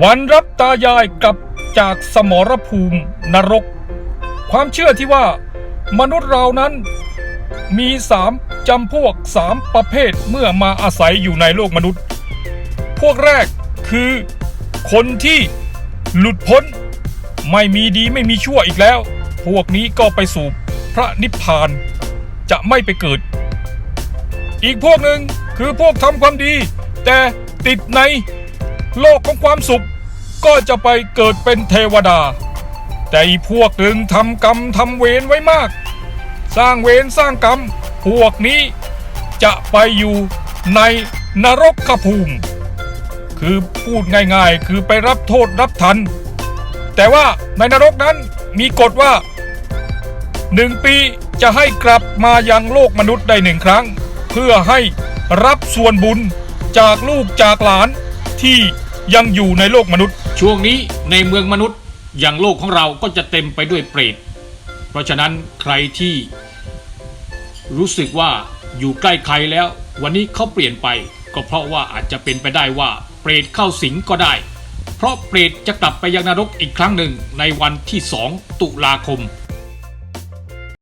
วันรับตายายกลับจากสมรภูมินรก ความเชื่อที่ว่ามนุษย์เรานั้นมีสามจำพวกสามประเภทเมื่อมาอาศัยอยู่ในโลกมนุษย์ พวกแรกคือคนที่หลุดพ้น ไม่มีดีไม่มีชั่วอีกแล้ว พวกนี้ก็ไปสู่พระนิพพานจะไม่ไปเกิด อีกพวกหนึ่งคือพวกทำความดี แต่ติดใน โลกของความสุข ก็จะไปเกิดเป็นเทวดา แต่อีพวกหนึ่งทำกรรมทำเวรไว้มาก สร้างเวรสร้างกรรม พวกนี้จะไปอยู่ในนรกภูมิ คือพูดง่ายๆ คือไปรับโทษรับทัน แต่ว่าในนรกนั้นมีกฎว่าหนึ่งปีจะให้กลับมายังโลกมนุษย์ได้หนึ่งครั้ง เพื่อให้รับส่วนบุญจากลูกจากหลานที่ ยังอยู่ในโลกมนุษย์ ช่วงนี้ในเมืองมนุษย์อย่างโลกของเราก็จะเต็มไปด้วยเปรต เพราะฉะนั้นใครที่รู้สึกว่าอยู่ใกล้ใครแล้ว วันนี้เขาเปลี่ยนไป ก็เพราะว่าอาจจะเป็นไปได้ว่าเปรตเข้าสิงก็ได้ เพราะเปรตจะกลับไปยังนรกอีกครั้งหนึ่งในวันที่ 2 ตุลาคม